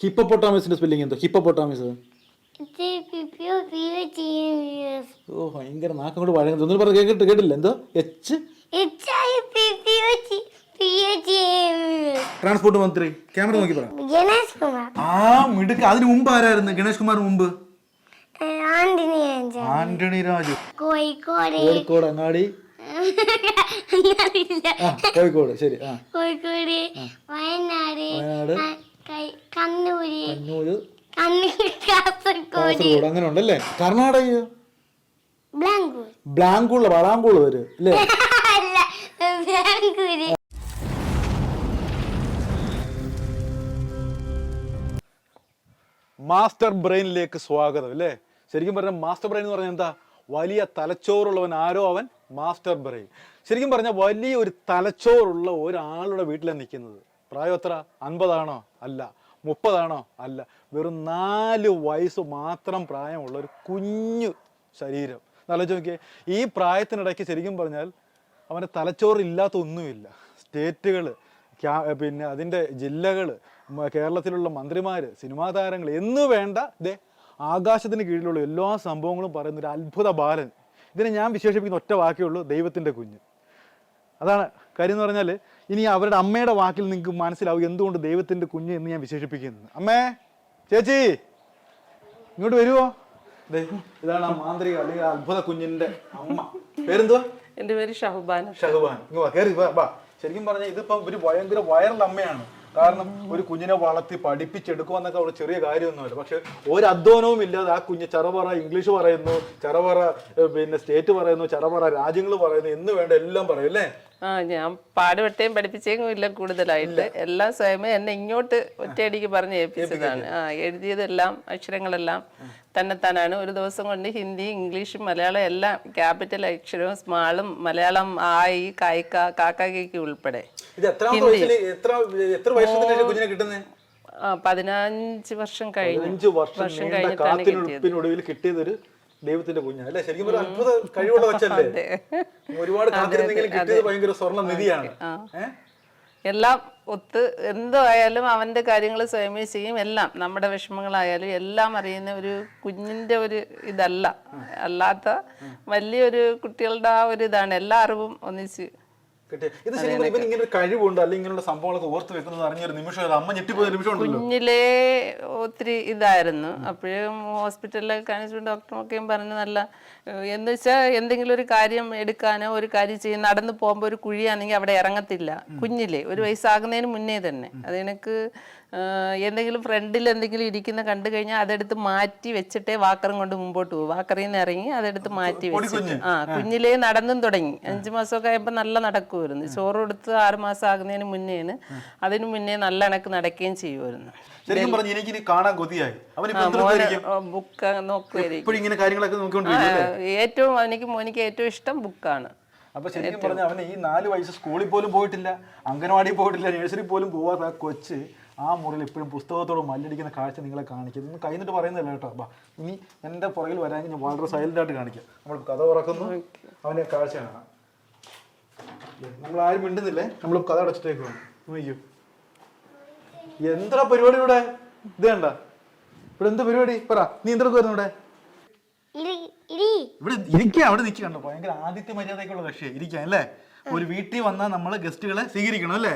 ഹിപ്പപ്പൊട്ടാമസിന്റെ spelling എന്തോ? Hippopotamus. ഓ ഭയങ്കര നാക്കം കൊണ്ട് വഴങ്ങുന്നത് ഒന്നും പറഞ്ഞു കേട്ടിട്ട് കേട്ടില്ല. എന്തോ? എച്ച്? ട്രാൻസ്പോർട്ട് മന്ത്രി ക്യാമറ നോക്കി പറ. ഗണേഷ് കുമാർ. ആ മിടുക്ക്. അതിന് മുമ്പ് ആരായിരുന്നു? ഗണേഷ് കുമാർ മുമ്പ്? ആന്റണി രാജു. കോഴിക്കോട്. കോഴിക്കോട് അങ്ങാടി? കോഴിക്കോട്. ശരി കോഴിക്കോട്. വയനാട്. കണ്ണൂര്. കണ്ണൂര്. കണ്ണൂർ കാസർഗോഡ്. കാസർഗോഡ് അങ്ങനെ ഉണ്ടല്ലേ കർണാടക ബാംഗ്ലൂർ ബ്ലാങ്കൂൾ വളാങ്കൂൾ വരും അല്ലേ? അല്ല ബാംഗ്ലൂര്. മാസ്റ്റർ ബ്രെയിനിലേക്ക് സ്വാഗതം അല്ലേ? ശരിക്കും പറഞ്ഞാൽ മാസ്റ്റർ ബ്രെയിൻ എന്ന് പറഞ്ഞാൽ എന്താ? വലിയ തലച്ചോറുള്ളവൻ ആരോ അവൻ? Master brain. ശരിക്കും പറഞ്ഞാൽ വലിയ ഒരു തലച്ചോറുള്ള ഒരാളുടെ വീട്ടിലാണ് നിൽക്കുന്നത്. പ്രായം എത്ര? അൻപതാണോ? അല്ല. മുപ്പതാണോ? അല്ല. വെറും നാല് വയസ്സ് മാത്രം പ്രായമുള്ള ഒരു കുഞ്ഞു ശരീരം. നല്ല നോക്കിയേ ഈ പ്രായത്തിനിടയ്ക്ക് ശരിക്കും പറഞ്ഞാൽ അവന്റെ തലച്ചോറില്ലാത്ത ഒന്നുമില്ല. സ്റ്റേറ്റുകൾ പിന്നെ അതിന്റെ ജില്ലകൾ കേരളത്തിലുള്ള മന്ത്രിമാർ സിനിമാ താരങ്ങൾ എന്നു വേണ്ട ദേ ആകാശത്തിന് കീഴിലുള്ള എല്ലാ സംഭവങ്ങളും പറയുന്ന ഒരു അത്ഭുത ബാലൻ. ഇതിനെ ഞാൻ വിശേഷിപ്പിക്കുന്ന ഒറ്റ വാക്കേ ഉള്ളൂ ദൈവത്തിന്റെ കുഞ്ഞ്. അതാണ് കാര്യം എന്ന് പറഞ്ഞാൽ ഇനി അവരുടെ അമ്മയുടെ വാക്കിൽ നിങ്ങൾക്ക് മനസ്സിലാവും എന്തുകൊണ്ട് ദൈവത്തിന്റെ കുഞ്ഞ് എന്ന് ഞാൻ വിശേഷിപ്പിക്കുന്നത്. അമ്മേ ചേച്ചി ഇങ്ങോട്ട് വരുമോ ഇതാണ് ആ മാന്ത്രിക അല്ലെങ്കിൽ അത്ഭുത കുഞ്ഞിന്റെ അമ്മ. പേരെന്തുവാ? എന്റെ പേര് ഷഹബാന ഷഹബാൻ. കയറി വാ ശരിക്കും പറഞ്ഞാൽ ഇതിപ്പോ ഒരു ഭയങ്കര വൈറൽ അമ്മയാണ്. കാരണം ഒരു കുഞ്ഞിനെ വളർത്തി പഠിപ്പിച്ചെടുക്കുക എന്നൊക്കെ അവിടെ ചെറിയ കാര്യമൊന്നുമില്ല. പക്ഷെ ഒരു അധ്വാനവും ഇല്ലാതെ ആ കുഞ്ഞ് ചറപറ ഇംഗ്ലീഷ് പറയുന്നു ചറപറ പിന്നെ സ്റ്റേറ്റ് പറയുന്നു ചറപറ രാജ്യങ്ങൾ പറയുന്നു എന്ന് വേണ്ട എല്ലാം പറയും അല്ലേ? ആ ഞാൻ പാടുപെട്ടേയും പഠിപ്പിച്ചേക്കും ഇല്ല. കൂടുതലായിട്ട് എല്ലാം സ്വയമേ എന്നെ ഇങ്ങോട്ട് ഒറ്റയടിക്ക് പറഞ്ഞ് ഏൽപ്പിച്ചതാണ്. ആ എഴുതിയതെല്ലാം അക്ഷരങ്ങളെല്ലാം തന്നെത്താനാണ്. ഒരു ദിവസം കൊണ്ട് ഹിന്ദി ഇംഗ്ലീഷും മലയാളം എല്ലാം ക്യാപിറ്റൽ അക്ഷരവും സ്മാളും മലയാളം ആയി കായ്ക്ക കാക്കാക്കി ഉൾപ്പെടെ. പതിനഞ്ച് വർഷം കഴിഞ്ഞു. വർഷം കഴിഞ്ഞിട്ടാണ് കിട്ടിയത്. ദൈവത്തിന്റെ കുഞ്ഞാണ് അല്ലെ? ശരിക്കും ഒരു അത്ഭുത കഴിവുള്ള വെച്ചല്ലേ ഒരുപാട് കാത്തിരുന്നെങ്കിലും കിട്ടിയത് ഭയങ്കര സ്വർണ നിധിയാണ്. എല്ലാം ഒത്ത് എന്തായാലും അവന്റെ കാര്യങ്ങൾ സ്വയമേ ചെയ്യും. എല്ലാം നമ്മുടെ വിഷമങ്ങളായാലും എല്ലാം അറിയുന്ന ഒരു കുഞ്ഞിന്റെ ഒരു ഇതല്ല. അല്ലാത്ത വലിയൊരു കുട്ടികളുടെ ആ ഒരു ഇതാണ്. എല്ലാ അറിവും ഒന്നിച്ച് ഇത് ശരിക്കും ഇവൻ ഇങ്ങനെ ഒരു കഴിവുണ്ട്? അല്ലെങ്കിൽ ഇങ്ങനെയുള്ള സംഭവങ്ങളൊക്കെ ഓർത്ത് വെക്കുന്നത് അറിഞ്ഞൊരു നിമിഷം അമ്മ ഞെട്ടിപ്പോയ നിമിഷം കുഞ്ഞിലേ ഒത്തിരി ഇതായിരുന്നു. അപ്പോഴും ഹോസ്പിറ്റലിലൊക്കെ കാണിച്ചു ഡോക്ടറൊക്കെയും പറഞ്ഞു നല്ല എന്ന് വെച്ചാൽ എന്തെങ്കിലും ഒരു കാര്യം എടുക്കാനോ ഒരു കാര്യം ചെയ്യാൻ നടന്നു പോകുമ്പോൾ ഒരു കുഴിയാണെങ്കിൽ അവിടെ ഇറങ്ങത്തില്ല. കുഞ്ഞിലേ ഒരു വയസ്സാകുന്നതിന് മുന്നേ തന്നെ. അത് എനിക്ക് എന്തെങ്കിലും ഫ്രണ്ടിൽ എന്തെങ്കിലും ഇരിക്കുന്ന കണ്ടു കഴിഞ്ഞാൽ അതെടുത്ത് മാറ്റി വെച്ചിട്ടേ വാക്കറും കൊണ്ട് മുമ്പോട്ട് പോകും വാക്കറിൽ നിന്ന് ഇറങ്ങി അതെടുത്ത് മാറ്റി വെച്ചിട്ട്. ആ കുഞ്ഞിലേ നടന്നും തുടങ്ങി. അഞ്ചു മാസമൊക്കെ ആയപ്പോൾ നല്ല നടക്കുമായിരുന്നു ചോറ് കൊടുത്ത് ആറ് മാസം ആകുന്നതിന് മുന്നേന് അതിന് മുന്നേ നല്ല അണക്ക് നടക്കുകയും ചെയ്യുമായിരുന്നു ശരിക്കും പറഞ്ഞു എനിക്ക് കാണാൻ കൊതിയായി. ബുക്ക് നോക്കുമായിരിക്കും ഏറ്റവും എനിക്ക് മോനിക്ക് ഏറ്റവും ഇഷ്ടം ബുക്കാണ് അപ്പൊ ശരിക്കും പറഞ്ഞ അവന് ഈ നാല് വയസ്സ് സ്കൂളിൽ പോലും പോയിട്ടില്ല അംഗനവാടി പോയിട്ടില്ല നഴ്സറി പോലും പോവാത്ത കൊച്ച് ആ മുറിയിൽ ഇപ്പോഴും പുസ്തകത്തോട് മല്ലടിക്കുന്ന കാഴ്ച നിങ്ങളെ കാണിക്കും. ഇതൊന്നും കഴിഞ്ഞിട്ട് പറയുന്നില്ല കേട്ടോ? അപ്പൊ ഇനി എന്റെ പുറകിൽ വരാമെങ്കിൽ ഞാൻ വളരെ സൈലന്റ് ആയിട്ട് കാണിക്കാം. നമ്മൾ കഥ ഉറക്കുന്നു അവന്റെ കാഴ്ച കാണാം. നമ്മൾ ആരും മിണ്ടുന്നില്ലേ? നമ്മൾ കഥ അടച്ചിട്ടേക്ക് നോക്കൂ എന്താ പരിപാടി ഇവിടെ? ഇത് കണ്ട. ഇവിടെ എന്ത് പരിപാടി? പറ നീ എന്തൊക്കെ വരുന്നു ഇവിടെ? ഇവിടെ ഇരിക്കുക അവിടെ നിൽക്കുക കണ്ടോ? ഭയങ്കര ആദ്യത്തെ മര്യാദയ്ക്കുള്ള കക്ഷിയാണ് ഇരിക്കാൻ അല്ലേ? ഒരു വീട്ടിൽ വന്നാൽ നമ്മൾ ഗസ്റ്റുകളെ സ്വീകരിക്കണം അല്ലേ?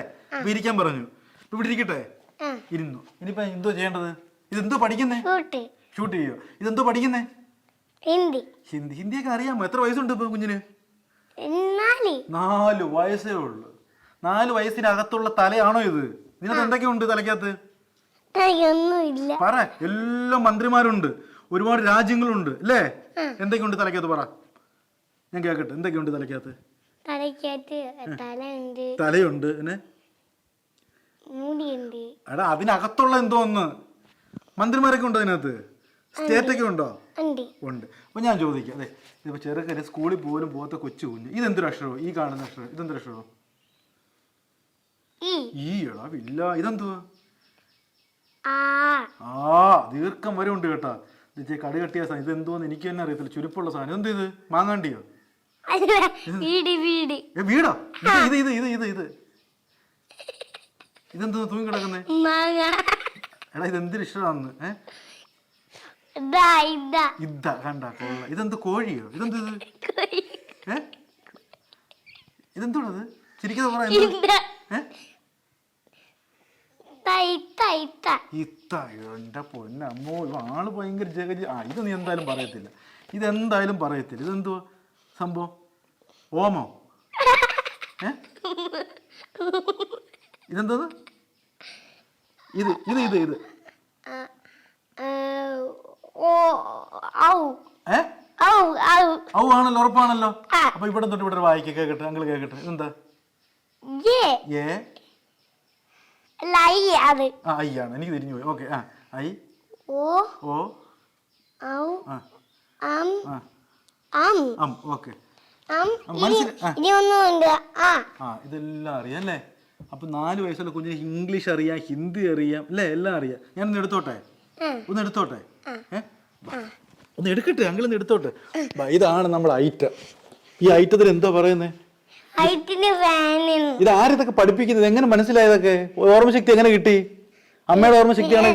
ഇരിക്കാൻ പറഞ്ഞു. ഇവിടെ ഇരിക്കട്ടെ. ഇരുന്നു. ഇനിയിപ്പോ എന്തോ ചെയ്യേണ്ടത്? ഇതെന്തോ പഠിക്കുന്നേ? ഷൂട്ട്. ചെയ്യോ? ഇതെന്തോ പഠിക്കുന്നേ? ഹിന്ദി. ഹിന്ദി. ഹിന്ദിയൊക്കെ അറിയാമോ? എത്ര വയസ്സുണ്ട് ഇപ്പൊ കുഞ്ഞിന്? നാല്. വയസ്സേ ഉള്ളു. നാല് വയസ്സിനകത്തുള്ള തലയാണോ ഇത്? ഇതിനകത്ത് എന്തൊക്കെയുണ്ട് തലയ്ക്കകത്ത്? പറ. എല്ലാ മന്ത്രിമാരുണ്ട്. ഒരുപാട് രാജ്യങ്ങളുണ്ട്. അല്ലേ? എന്തൊക്കെയുണ്ട് തലയ്ക്കകത്ത് പറ. ഞാൻ കേക്കട്ടെ. എന്തൊക്കെയുണ്ട് തലയ്ക്കകത്ത് തലയുണ്ട്. തലയുണ്ട്. പിന്നെ? എടാ അതിനകത്തുള്ള എന്തോ ഒന്ന്. മന്ത്രിമാരൊക്കെ ഉണ്ടോ അതിനകത്ത്? സ്റ്റേറ്റ് ഒക്കെ ഉണ്ടോ? ഉണ്ട്. അപ്പൊ ഞാൻ ചോദിക്കാം. അതെ ഇതിപ്പോ ചെറുക്കര് സ്കൂളിൽ പോലും പോകാത്ത കൊച്ചു കുഞ്ഞ്. ഇതെന്തൊരു അക്ഷരമോ? ഈ കാണുന്ന അക്ഷരം. ഇതെന്തൊരു അക്ഷരമോ? ഈ. ഇളവില്ല എടാ ഇല്ല ഇതെന്തുവാ? ആ. ദീർഘം വരെ ഉണ്ട് കേട്ടാ. ഇത് കടി കെട്ടിയ സാധനം. ഇത് എന്തോന്ന് എനിക്ക് തന്നെ അറിയത്തില്ല. ചുരുപ്പുള്ള സാധനം. എന്ത് ഇത്? മാങ്ങാണ്ടിയോ? വീട് ഇത് ഇത് ഇത് ഇത് ഇത്. ഇതെന്തോ തൂങ്ങി കിടക്കുന്നേ എടാ ഇത് എന്തൊരു ഇഷ്ടമാണെന്ന് ഇതാ കണ്ട കൊള്ള. ഇതെന്ത് കോഴിയോ? ഇതെന്ത് ഇത്? ഏ? ഇതെന്തോടത് ചിരിക്കുന്ന പറ ഇതാ. ഏ? ഇതാ ഇതാ ഇതാ. എന്റെ പൊന്നമ്മോ ആൾ ഭയങ്കര ജഗജി ആ ഇത് നീ എന്തായാലും പറയത്തില്ല. ഇതെന്തായാലും പറയത്തില്ല. ഇതെന്തുവാ സംഭവം? ഓമോ? ഏ? ഇതെന്തത്? ഇത് ഇത് ഇത് ഇത്. ഔ. ആണല്ലോ ഉറപ്പാണല്ലോ. അപ്പൊ ഇവിടെ തൊട്ട് ഇവിടെ വായിക്ക കേക്കട്ടെ അങ്കിൾ കേക്കട്ടെ. എന്താ ഏ ആ എനിക്ക് തിരിഞ്ഞു പോയി. ഓക്കെ ആ. ഐ. ഓ. ഓ. ഇതെല്ലാം അറിയാം അല്ലേ? അപ്പൊ നാല് വയസ്സുള്ള കുഞ്ഞിന് ഇംഗ്ലീഷ് അറിയാം ഹിന്ദി അറിയാം അല്ലേ? എല്ലാം അറിയാം. ഞാൻ ഒന്ന് എടുത്തോട്ടെ? ഒന്ന് എടുത്തോട്ടെ ഒന്ന് എടുക്കട്ടെ? അങ്ങനെ ഒന്ന് എടുത്തോട്ടെ? ഇതാണ് നമ്മുടെ ഐറ്റം. ഈ ഐറ്റത്തിൽ എന്താ ഫാനിന് ഇത് ആരിതൊക്കെ പഠിപ്പിക്കുന്നത്? എങ്ങനെ മനസ്സിലായതൊക്കെ ഓർമ്മശക്തി എങ്ങനെ കിട്ടി? അമ്മയുടെ ഓർമ്മശക്തിയാണ്?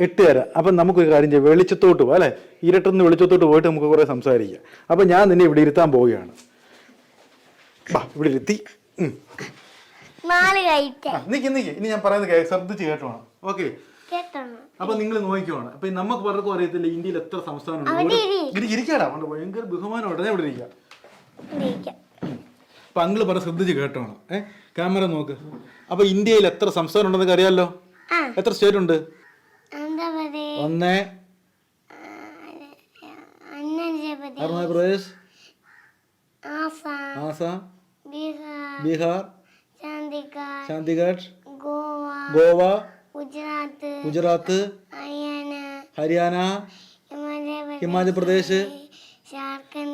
എട്ട് തരാം. അപ്പം നമുക്കൊരു കാര്യം ചെയ്യാം. വെളിച്ചത്തോട്ട് പോവാം അല്ലേ? ഇരട്ടുന്ന വെളിച്ചത്തോട്ട് പോയിട്ട് നമുക്ക് കുറേ സംസാരിക്കാം. അപ്പം ഞാൻ നിന്നെ ഇവിടെ ഇരുത്താൻ പോവുകയാണ്. ബാ ഇവിടെ ഇരുത്തി. നിക്ക് നിക്ക്. ഇനി ഞാൻ പറയുന്നത് ശ്രദ്ധിച്ച് കേട്ടോ ഓക്കെ? അപ്പൊ നിങ്ങൾ നോക്കിക്കോണം. അപ്പൊ നമുക്ക് പലർക്കും അറിയത്തില്ല ഇന്ത്യയിൽ എത്ര സംസ്ഥാനമുണ്ട്. ഇരിക്കാടാ. അതുകൊണ്ട് ഭയങ്കര ബഹുമാനം ഉടനെ ഇവിടെ ഇരിക്കാം. അപ്പൊ അങ്ങൾ പറ ശ്രദ്ധിച്ച് കേട്ടോണം. ഏ? ക്യാമറ നോക്ക്. അപ്പൊ ഇന്ത്യയിൽ എത്ര സംസ്ഥാനം ഉണ്ടെന്നൊക്കെ അറിയാലോ? ആ എത്ര സ്റ്റേറ്റ് ഉണ്ട്? ഒന്ന്. അന്നജപതി അരുണാചൽ പ്രദേശ് ആസാം. ബീഹാർ. ചാന്തിഗഡ് ചണ്ഡീഗഡ്. ഗോവ. ഗോവ. ഗുജറാത്ത്. ഗുജറാത്ത്. ഹരിയാന. ഹിമാചൽ പ്രദേശ്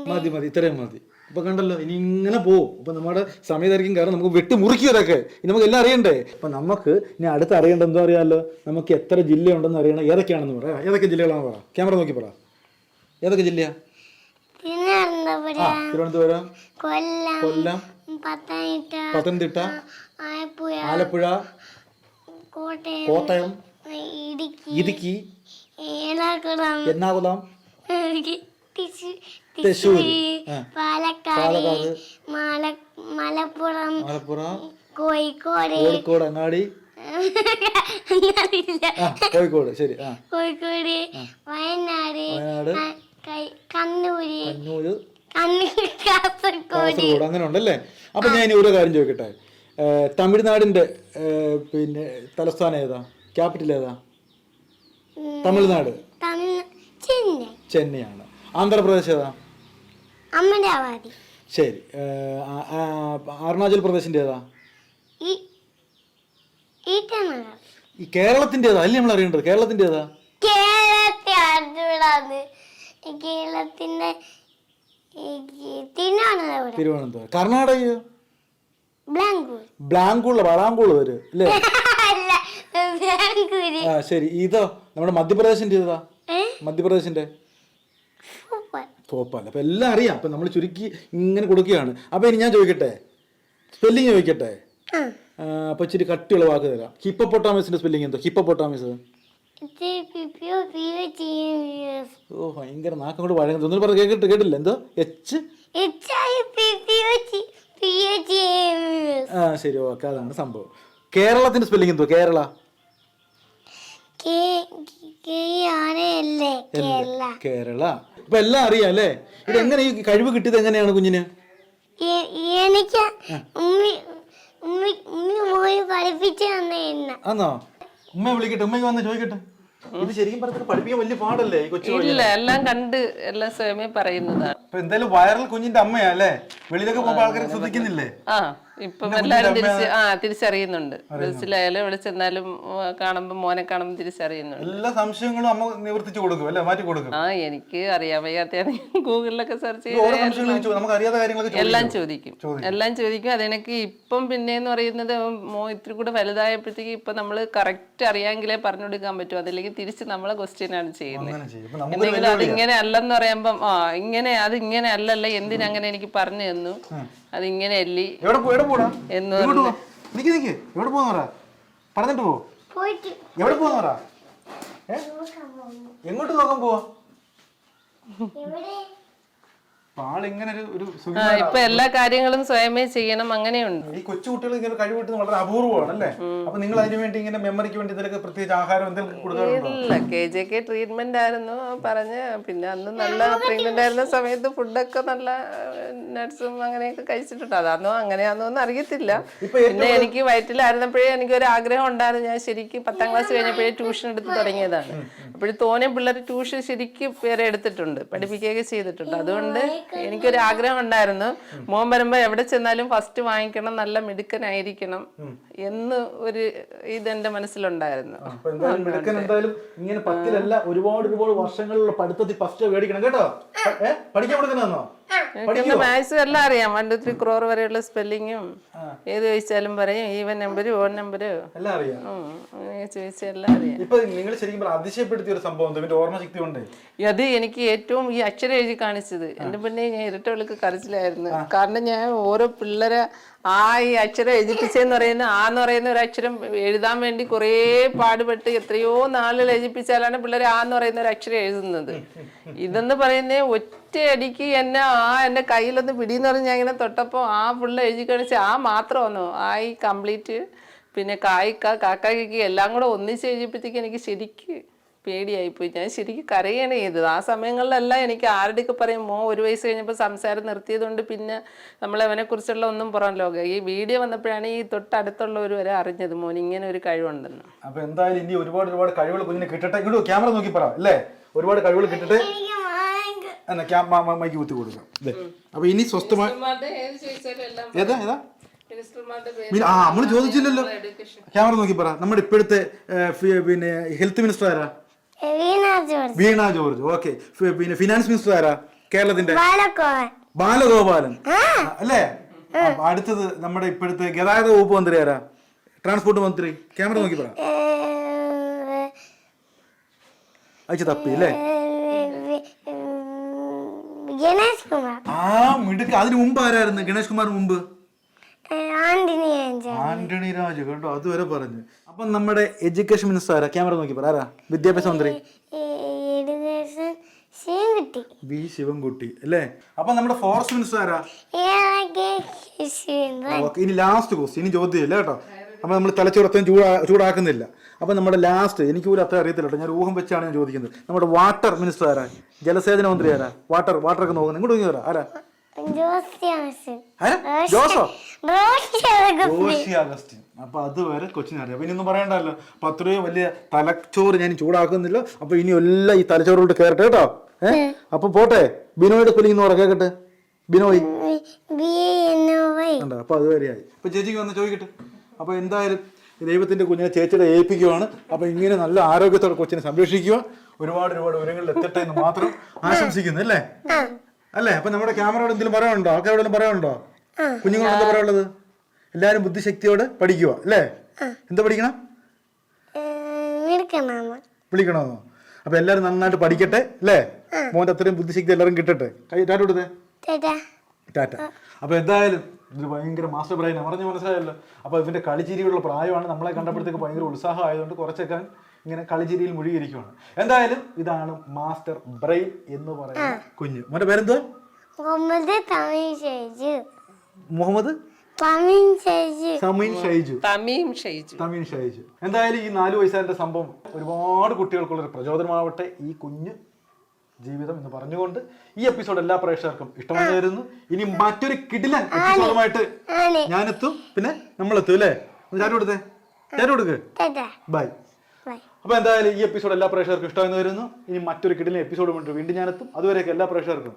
മതി മതി ഇത്രയും മതി. ഇപ്പൊ കണ്ടല്ലോ ഇനി ഇങ്ങനെ പോവും. അപ്പൊ നമ്മുടെ സമയത്തായിരിക്കും കാരണം നമുക്ക് വെട്ടി മുറിക്കിയതൊക്കെ ഇനി നമുക്ക് എല്ലാം അറിയണ്ടേ? അപ്പൊ നമുക്ക് ഇനി അടുത്ത് അറിയേണ്ട എന്തോ അറിയാമല്ലോ നമുക്ക് എത്ര ജില്ലയുണ്ടെന്ന് അറിയണം. ഏതൊക്കെയാണെന്ന് പറയാ ഏതൊക്കെ ജില്ലകളാണ് പറ? ക്യാമറ നോക്കി പറ. ഏതൊക്കെ ജില്ല തിരുവനന്തപുരം കൊല്ലം കൊല്ലം പത്തനംതിട്ട ആലപ്പുഴ കോട്ടയം കോട്ടയം ഇടുക്കി എറണാകുളം തൃശ്ശൂർ. പാലക്കാട്. മലപ്പുറം മലപ്പുറം കോഴിക്കോട്. കോഴിക്കോട് അങ്ങാടി. കോഴിക്കോട് ശരി കോഴിക്കോട് വയനാട് കണ്ണൂര് കണ്ണൂര്. കാസർഗോഡ്. അങ്ങനെ ഉണ്ടല്ലേ അപ്പൊ ഞാൻ ഇനി ഒരു കാര്യം ചോദിക്കട്ടെ? തമിഴ്നാടിന്റെ പിന്നെ തലസ്ഥാനം ഏതാ? ക്യാപിറ്റൽ ഏതാ? തമിഴ്നാട്. തമിഴ് ചെന്നൈ. ചെന്നൈയാണ്. ആന്ധ്രാപ്രദേശ് ഏതാ? അമരാവതി ശരി. അരുണാചൽ പ്രദേശിന്റെ ഏതാ? ഈ കേരളത്തിന്റെ ഏതാ? അല്ലേ നമ്മൾ അറിയേണ്ടത്? കേരളത്തിന്റെ ഏതാ? കേരളത്തിന്റെ തിരുവനന്തപുരം. കർണാടകയോ ബാംഗ്ലൂർ ബ്ലാങ്കുള്ള വളാങ്കുള്ള വരും അല്ലേ? ആ ശരി. ഇതോ നമ്മുടെ മധ്യപ്രദേശിന്റെ ഏതാ? ഏ? മധ്യപ്രദേശിന്റെ? സൂപ്പർ അപ്പോൾ എല്ലാം അറിയാം. അപ്പം നമ്മൾ ചുരുക്കി ഇങ്ങനെ കൊടുക്കുകയാണ്. അപ്പോൾ ഇനി ഞാൻ ചോദിക്കട്ടെ? സ്പെല്ലിങ് ചോദിക്കട്ടെ? ആ. ആ, അപ്പൊ ഇച്ചിരി കട്ടിയുള്ള വാക്ക് തരാം. ഹിപ്പപ്പൊട്ടാമസിന്റെ സ്പെല്ലിങ് എന്തോ? ഹിപ്പപ്പൊട്ടാമസ് ഓ ഭയങ്കര നാക്കം കൊണ്ട് വഴങ്ങുന്നത് ഒന്നും പറഞ്ഞു കേട്ടിട്ട് കേട്ടില്ല എന്തോ? എച്ച് ആ ശരി. ഓക്കെ അതാണ് സംഭവം. കേരളത്തിന്റെ സ്പെല്ലിംഗ് എന്തോ? കേരള. കേരള. ഇപ്പൊ എല്ലാം അറിയാം അല്ലേ? ഇത് എങ്ങനെ ഈ കഴിവ് കിട്ടിയത് എങ്ങനെയാണ് കുഞ്ഞിന്? എ- എനിക്ക് ഉമ്മി ഉമ്മി ഉമ്മി പോയി പഠിപ്പിച്ചു തന്നെ ആന്നോ? ഉമ്മയെ വിളിക്കട്ടെ ഉമ്മയ്ക്ക് വന്ന് ചോദിക്കട്ടെ. ഇത് ശരിക്കും പറഞ്ഞാൽ പഠിപ്പിക്കാൻ വലിയ പാടല്ലേ ഈ കൊച്ചു ഇല്ല എല്ലാം കണ്ട് എല്ലാം സ്വയമേ പറയുന്നതാണ്. ഇപ്പൊ എന്തായാലും വൈറൽ കുഞ്ഞിന്റെ അമ്മയാ അല്ലേ? വെളിയിലൊക്കെ പോകുമ്പോ ആൾക്കാരെ ശ്രദ്ധിക്കുന്നില്ലേ? ആ. ഇപ്പം എല്ലാരും തിരിച്ച് ആ തിരിച്ചറിയുന്നുണ്ട്. ബസ്സിലായാലും എവിടെ ചെന്നാലും കാണുമ്പോൾ കാണുമ്പോ മോനെ കാണുമ്പോൾ തിരിച്ചറിയുന്നുണ്ട്. എല്ലാ സംശയങ്ങളും അമ്മ നിവർത്തിച്ചു കൊടുക്കും അല്ലേ? മാറ്റി കൊടുക്കും. ആ എനിക്ക് അറിയാൻ വയ്യാത്തയാണ്. ഗൂഗിളിലൊക്കെ സെർച്ച് ചെയ്ത് എല്ലാം ചോദിക്കും. എല്ലാം ചോദിക്കും. അതെനിക്ക് ഇപ്പം പിന്നെന്ന് പറയുന്നത് മോ ഇത്തിരി കൂടെ വലുതായപ്പോഴത്തേക്ക് ഇപ്പൊ നമ്മൾ കറക്റ്റ് അറിയാമെങ്കിലേ പറഞ്ഞു കൊടുക്കാൻ പറ്റും. അതല്ലെങ്കിൽ തിരിച്ച് നമ്മളെ ക്വസ്റ്റ്യൻ ആണ് ചെയ്യുന്നത്. എന്തെങ്കിലും അതിങ്ങനെ അല്ലെന്ന് പറയുമ്പം ആ ഇങ്ങനെ അത് ഇങ്ങനെ അല്ലല്ലേ എന്തിനങ്ങനെ എനിക്ക് പറഞ്ഞു തന്നു? അത് ഇങ്ങനെ അല്ലേ എവിടെ പോ എവിടെ പോടാ? എന്ന് ഇങ്ങോട്ട് പോ. നിക്ക് നിക്ക്. എവിടെ പോകുന്നവരാ പറഞ്ഞിട്ട് പോ. എവിടെ നോക്കാൻ എങ്ങോട്ട് നോക്കാൻ പോവാ? ഇപ്പൊ എല്ലാ കാര്യങ്ങളും സ്വയമേ ചെയ്യണം അങ്ങനെയുണ്ട്. ഈ കൊച്ചുകുട്ടികൾ ഇങ്ങനെ കഴിവിട്ടത് വളരെ അപൂർവമാണ് അല്ലേ അപ്പൊ നിങ്ങൾ അതിനു വേണ്ടി ഇങ്ങനെ മെമ്മറിക്ക് വേണ്ടി ഇതിലൊക്കെ പ്രത്യേകിച്ച് ആഹാരം എന്തെങ്കിലും കൊടുക്കാറുണ്ടോ? കെ ജെ കെ ട്രീറ്റ്മെന്റ് ആയിരുന്നു പറഞ്ഞ്. പിന്നെ അന്ന് നല്ല ട്രീറ്റ്മെന്റ് ആയിരുന്ന സമയത്ത് ഫുഡൊക്കെ നല്ല നട്സും അങ്ങനെയൊക്കെ കഴിച്ചിട്ടുണ്ട്. അതാന്നോ അങ്ങനെയാണോ എന്ന് അറിയത്തില്ല. പിന്നെ എനിക്ക് വയറ്റിലായിരുന്നപ്പോഴേ എനിക്ക് ഒരു ആഗ്രഹം ഉണ്ടായിരുന്നു. ഞാൻ ശരിക്കും പത്താം ക്ലാസ് കഴിഞ്ഞപ്പോഴേ ട്യൂഷൻ എടുത്ത് തുടങ്ങിയതാണ്. അപ്പോഴും തോനെ പിള്ളേർ ട്യൂഷൻ ശരിക്കും പേരെ എടുത്തിട്ടുണ്ട് പഠിപ്പിക്കുകയൊക്കെ ചെയ്തിട്ടുണ്ട്. അതുകൊണ്ട് എനിക്കൊരു ആഗ്രഹം ഉണ്ടായിരുന്നു മോൻ വരുമ്പോ എവിടെ ചെന്നാലും ഫസ്റ്റ് വാങ്ങിക്കണം നല്ല മിടുക്കനായിരിക്കണം എന്ന് ഒരു ഇത് എന്റെ മനസ്സിലുണ്ടായിരുന്നു. മിടുക്കൻ എന്തായാലും ഇങ്ങനെ പത്തിലല്ല ഒരുപാട് ഒരുപാട് വർഷങ്ങളിലുള്ള പഠിത്തത്തിൽ ഫസ്റ്റ് മേടിക്കണം കേട്ടോ. പഠിക്കാൻ കൊടുക്കണമെന്നോ എനിക്കൊന്ന് മാത്സ് എല്ലാം അറിയാം. വൺ ടു ത്രീ ക്രോർ വരെയുള്ള സ്പെല്ലിങ്ങും ഏത് ചോദിച്ചാലും പറയും. ഈവൻ നമ്പർ ഓൺ നമ്പർ എല്ലാം അറിയാം. ചോദിച്ചാൽ എല്ലാം അറിയാം. ഇപ്പൊ നിങ്ങൾ ശരിക്കും അതിശയപ്പെടുത്തിയ ഒരു സംഭവം ഇതിന്റെ ഓർമ്മശക്തി കൊണ്ടേ? അത് എനിക്ക് ഏറ്റവും ഈ അക്ഷരം എഴുതി കാണിച്ചത്. എന്റെ പിന്നെ ഞാൻ ഇരട്ടവൾക്ക് കരച്ചിലായിരുന്നു. കാരണം ഞാൻ ഓരോ പിള്ളേരെ ആ ഈ അക്ഷരം എഴുതിപ്പിച്ചെന്ന് പറയുന്ന ആ എന്ന് പറയുന്ന ഒരു അക്ഷരം എഴുതാൻ വേണ്ടി കുറേ പാടുപെട്ട് എത്രയോ നാളുകൾ എഴുതിപ്പിച്ചാലാണ് പിള്ളേർ ആ എന്ന് പറയുന്ന ഒരു അക്ഷരം എഴുതുന്നത്. ഇതെന്ന് പറയുന്നത് ഒറ്റയടിക്ക് എന്നെ ആ എന്റെ കയ്യിലൊന്ന് പിടിയെന്ന് പറഞ്ഞ് ഞാൻ ഇങ്ങനെ തൊട്ടപ്പോൾ ആ പിള്ള എഴുതി കഴിച്ച് ആ മാത്രമാണോ ആ ഈ കംപ്ലീറ്റ്. പിന്നെ കായ്ക്ക കാക്കായ്ക്ക് എല്ലാം കൂടെ ഒന്നിച്ച് എഴുതിയപ്പോഴത്തേക്ക് എനിക്ക് ശരിക്ക് പേടിയായിപ്പോയി. ഞാൻ ശരിക്കും കരയാണ് ചെയ്തത് ആ സമയങ്ങളിലെല്ലാം എനിക്ക് ആരുടെയൊക്കെ പറയും മോ ഒരു വയസ്സ് കഴിഞ്ഞപ്പോൾ സംസാരം നിർത്തിയതുകൊണ്ട് പിന്നെ നമ്മളവനെ കുറിച്ചുള്ള ഒന്നും പുറം ലോകം. ഈ വീഡിയോ വന്നപ്പോഴാണ് ഈ തൊട്ടടുത്തുള്ളവർ വരെ അറിഞ്ഞത് മോൻ ഇങ്ങനെ ഒരു കഴിവുണ്ടെന്ന്. അപ്പൊ എന്തായാലും ഇനി ഒരുപാട് ഒരുപാട് കഴിവുകൾ കുഞ്ഞിനെ കിട്ടട്ടെ. ഇങ്ങോട്ട് ക്യാമറ നോക്കി പറ അല്ലേ? ഒരുപാട് കഴിവുകൾ കിട്ടട്ടെ. എന്നാ ക്യാ- മ- മ- മൈക്ക് കുത്തി കൊടുക്കാം. ദേ. അപ്പൊ ഇനി സ്വസ്ഥമായി ഏതാ ഏതാ പിന്നെ ആ നമ്മൾ ചോദിച്ചില്ലല്ലോ. ക്യാമറ നോക്കി പറ. നമ്മുടെ ഇപ്പോഴത്തെ പിന്നെ ഹെൽത്ത് മിനിസ്റ്റർ ആരാ? വീണ ജോർജ്. ഓക്കെ. പിന്നെ ഫിനാൻസ് മിനിസ്റ്റർ ആരാ? കേരളത്തിന്റെ? ബാലഗോപാലൻ. അല്ലേ? അടുത്തത് നമ്മുടെ ഇപ്പോഴത്തെ ഗതാഗത വകുപ്പ് മന്ത്രി ആരാ? ട്രാൻസ്പോർട്ട് മന്ത്രി. ക്യാമറ നോക്കി പറ. അയച്ചു തപ്പി അല്ലേ? ആ മിടുക്ക്. അതിന് മുമ്പ് ആരായിരുന്നു? ഗണേഷ് കുമാർ മുമ്പ്? ആന്റണി രാജു കേട്ടോ അതുവരെ പറഞ്ഞു. അപ്പം നമ്മുടെ എഡ്യൂക്കേഷൻ മിനിസ്റ്റർ ആരാ? ക്യാമറ നോക്കി പറ. ആരാ? വിദ്യാഭ്യാസ മന്ത്രി. വി ശിവൻകുട്ടി അല്ലേ? അപ്പൊ നമ്മുടെ ഫോറസ്റ്റ് മിനിസ്റ്റർ ആരാ? ഓക്കെ ഇനി ലാസ്റ്റ് ക്വസ്റ്റ് ഇനി ചോദ്യം ഇല്ല കേട്ടോ. അപ്പൊ നമ്മൾ തലച്ചോറത്തെയും ചൂടാ ചൂടാക്കുന്നില്ല. അപ്പൊ നമ്മുടെ ലാസ്റ്റ് എനിക്ക് പോലും അത്ര അറിയത്തില്ല കേട്ടോ. ഞാൻ ഊഹം വെച്ചാണ് ഞാൻ ചോദിക്കുന്നത്. നമ്മുടെ വാട്ടർ മിനിസ്റ്റർ ആരാ? ജലസേചന മന്ത്രി ആരാ? വാട്ടർ വാട്ടർ ഒക്കെ നോക്കുന്നത്. ഇങ്ങോട്ട് ആരാ? ജോസോ? ജോഷി അഗസ്റ്റിൻ അപ്പൊ അതുവരെ കൊച്ചിനെ അറിയാം. അപ്പൊ ഇനിയൊന്നും ഒന്നും പറയണ്ടല്ലോ. പത്ത് രൂപ വലിയ തലച്ചോറ് ഞാൻ ചൂടാക്കുന്നില്ല. അപ്പൊ ഇനി എല്ലാം ഈ തലച്ചോറിലോട്ട് കയറട്ടെ കേട്ടോ. ഏഹ് അപ്പൊ പോട്ടെ. ബിനോയുടെ കുലിങ്ങി എന്ന് പറ കേക്കട്ടെ Binoy. B N O Y ഉണ്ട് അപ്പൊ അതുവരെയായി അപ്പൊ ചേച്ചിക്ക് വന്ന് ചോദിക്കട്ടെ. അപ്പൊ എന്തായാലും ദൈവത്തിന്റെ കുഞ്ഞിനെ ചേച്ചിയുടെ ഏൽപ്പിക്കുവാണ്. അപ്പൊ ഇങ്ങനെ നല്ല ആരോഗ്യത്തോടെ കൊച്ചിനെ സംരക്ഷിക്കുക ഒരുപാട് ഒരുപാട് വിവരങ്ങളിൽ എത്തട്ടെ എന്ന് മാത്രം ആശംസിക്കുന്നു അല്ലേ? അല്ലേ? അപ്പൊ നമ്മുടെ ക്യാമറയോട് എന്തെങ്കിലും പറയാനുണ്ടോ? ആൾക്കാരോട് പറയാനുണ്ടോ? കുഞ്ഞുങ്ങളോട് എന്താ പറയാനുള്ളത്? എല്ലാരും ബുദ്ധിശക്തിയോട് പഠിക്കുക അല്ലേ? എന്താ പഠിക്കണം? വിളിക്കണോ വിളിക്കണമെന്നോ അപ്പൊ എല്ലാരും നന്നായിട്ട് പഠിക്കട്ടെ അല്ലേ? മോന്റെ അത്രയും ബുദ്ധിശക്തി എല്ലാവരും കിട്ടട്ടെ. ടാറ്റ കൊടുത്തേ. ടാറ്റ. അപ്പൊ എന്തായാലും ഇതിന് ഭയങ്കര മാസ്റ്റർ പ്രായം പറഞ്ഞ് മനസ്സിലായല്ലോ. അപ്പൊ ഇതിന്റെ കളിച്ചിരിയുള്ള പ്രായമാണ് നമ്മളെ കണ്ടപ്പോഴത്തേക്ക് ഭയങ്കര ഉത്സാഹം ആയതുകൊണ്ട് കുറച്ചൊക്കെ ഇങ്ങനെ കളിചിരിയിൽ മുഴുകിയിരിക്കുവാണ്. എന്തായാലും ഇതാണ് മാസ്റ്റർ ബ്രെയിൻ എന്ന് പറയുന്ന കുഞ്ഞ്. മോന്റെ പേരെന്താ മുഹമ്മദ് തമീം ഷൈജു മുഹമ്മദ്? തമീം ഷൈജു തമീം ഷൈജു തമീം തമീം ഷൈജു എന്തായാലും ഈ നാല് വയസ്സുകാരന്റെ സംഭവം ഒരുപാട് കുട്ടികൾക്കുള്ള ഒരു പ്രചോദനമാവട്ടെ ഈ കുഞ്ഞ് ജീവിതം എന്ന് പറഞ്ഞുകൊണ്ട് ഈ എപ്പിസോഡ് എല്ലാ പ്രേക്ഷകർക്കും ഇഷ്ടമായിരുന്നു ഇനി മറ്റൊരു കിടിലൻ എപ്പിസോഡുമായിട്ട് ഞാനെത്തും. പിന്നെ നമ്മളെത്തും അല്ലേ? ചാറ്റ് കൊടുത്തേ. ചാറ്റ് കൊടുക്ക്. ബൈ ബൈ അപ്പൊ എന്തായാലും ഈ എപ്പിസോഡ് എല്ലാ പ്രേക്ഷകർക്കും ഇഷ്ടമായി വരുന്നു ഇനി മറ്റൊരു കിടിലൻ എപ്പിസോഡ് വീണ്ടും ഞാനെത്തും അതുവരെയൊക്കെ എല്ലാ പ്രേക്ഷകർക്കും.